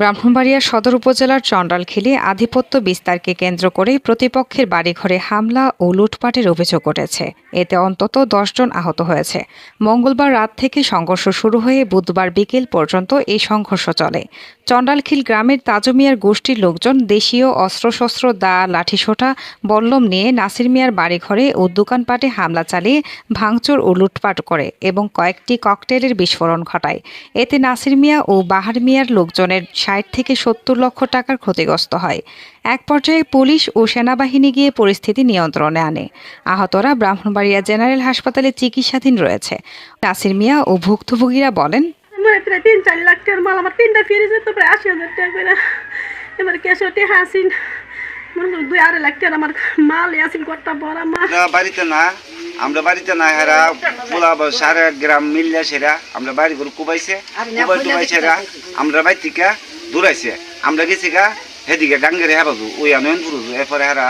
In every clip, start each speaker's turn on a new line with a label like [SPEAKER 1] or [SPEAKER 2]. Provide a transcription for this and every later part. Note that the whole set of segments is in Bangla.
[SPEAKER 1] ব্রাহ্মণবাড়িয়া সদর উপজেলার চণ্ডালখিলে আধিপত্য বিস্তারকে কেন্দ্র করে প্রতিপক্ষের বাড়িঘরে হামলা ও লুটপাটের অভিযোগ উঠেছে। এতে অন্তত দশজন আহত হয়েছে। মঙ্গলবার রাত থেকে সংঘর্ষ শুরু হয়ে বুধবার বিকেল পর্যন্ত এই সংঘর্ষ চলে। চণ্ডালখিল গ্রামের তাজমিয়ার গোষ্ঠীর লোকজন দেশীয় অস্ত্রশস্ত্র দা লাঠিসোঁটা, বল্লম নিয়ে নাসির মিয়ার বাড়িঘরে ও দোকানপাটে হামলা চালিয়ে ভাঙচুর ও লুটপাট করে এবং কয়েকটি ককটেলের বিস্ফোরণ ঘটায়। এতে নাসির মিয়া ও বাহার মিয়ার লোকজনের ষাট থেকে সত্তর লক্ষ টাকার ক্ষতিগ্রস্ত হয়। এক পর্যায়ে পুলিশ ও সেনাবাহিনী গিয়ে পরিস্থিতি নিয়ন্ত্রণে আনে। আহতরা ব্রাহ্মণবাড়িয়া জেনারেল হাসপাতালে চিকিৎসাধীন রয়েছে। নাসির মিয়া ও ভুক্তভোগীরা বলেন
[SPEAKER 2] প্রায় তিন চার লাখ টাকার মাল আমার তিনটা ফিরেছে তো প্রায় আশি হাজার টাকা করে। এবার হাসিন দুই আড়াই লাখ টাকার আমার মাল আসিন কটা বড় মাল
[SPEAKER 3] আমরা বাড়িতে না আমরা বাড়িতে না হেরা পোলা সারা গ্রাম মিললে সেরা আমরা বাড়ি করে কুবাইছে কুবাই টুবাইছে আমরা বাড়ি থেকে দূরাইছে। আমরা গেছি গা হেদিকে ডাঙ্গেরে হেবাজু ওই আনয়ন পুরুজু এরপরে হেরা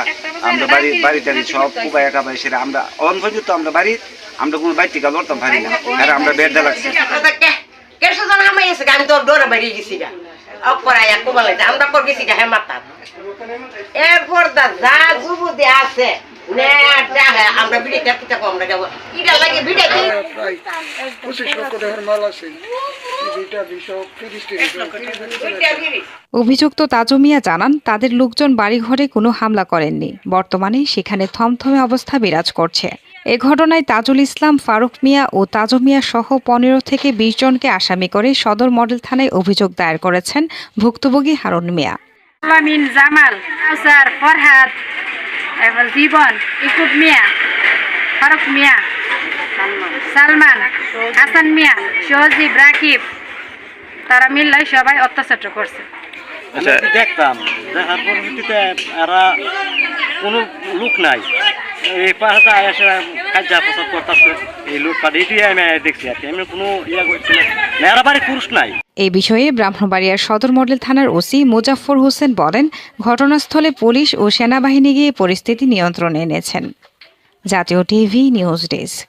[SPEAKER 3] আমরা বাড়ি বাড়ি টাড়ি সব কুবাই কাবাই সেরা। আমরা অন পর্যন্ত আমরা বাড়ি আমরা কোনো বাড়ি থেকে লড়তাম পারি না। হেরা আমরা বেড়া লাগছে
[SPEAKER 4] হামাই আছে আমি তোর ডোরে বেরিয়ে গেছি গা। এক আমরা গেছি গা হেমাতা এরপর দা যা যুবদি আছে আমরা বিড়ি দেখতে থাকো আমরা যাব। ইটা লাগে বিড়ি
[SPEAKER 5] প্রায় পঁচিশ লক্ষ টাকার মাল আছে। দুইটা বিশো তিরিশটি
[SPEAKER 1] অভিযুক্ত তাজমিয়া জানান তাদের লোকজন বাড়িঘরে কোনো হামলা করেননি। বর্তমানে সেখানে থমথমে অবস্থা বিরাজ করছে। এ ঘটনায় তাজুল ইসলাম ফারুক মিয়া ও তাজমিয়া সহ পনেরো থেকে বিশ জনকে আসামি করে সদর মডেল থানায় অভিযোগ দায়ের করেছেন ভুক্তভোগী হারুন মিয়া।
[SPEAKER 2] জামাল ফরহাদ এবার জীবন ইকুব মিয়া ফারুক মিয়া সালমান হাসান মিয়া সহজিব রাকিব তারা মিললাই সবাই অত্যাচার করছে।
[SPEAKER 6] দেখতাম দেখার পরিস্থিতিতে এরা কোনো লোক নাই। এই করতেছে। এই আমি দেখছি আর আমি কোনো ইয়া করছি না। পুরুষ নাই।
[SPEAKER 1] এই বিষয়ে ব্রাহ্মণবাড়িয়ার সদর মডেল থানার ওসি মুজাফর হোসেন বলেন, ঘটনাস্থলে পুলিশ ও সেনাবাহিনী গিয়ে পরিস্থিতি নিয়ন্ত্রণে এনেছেন। জাতীয় টিভি নিউজ ডেস্ক।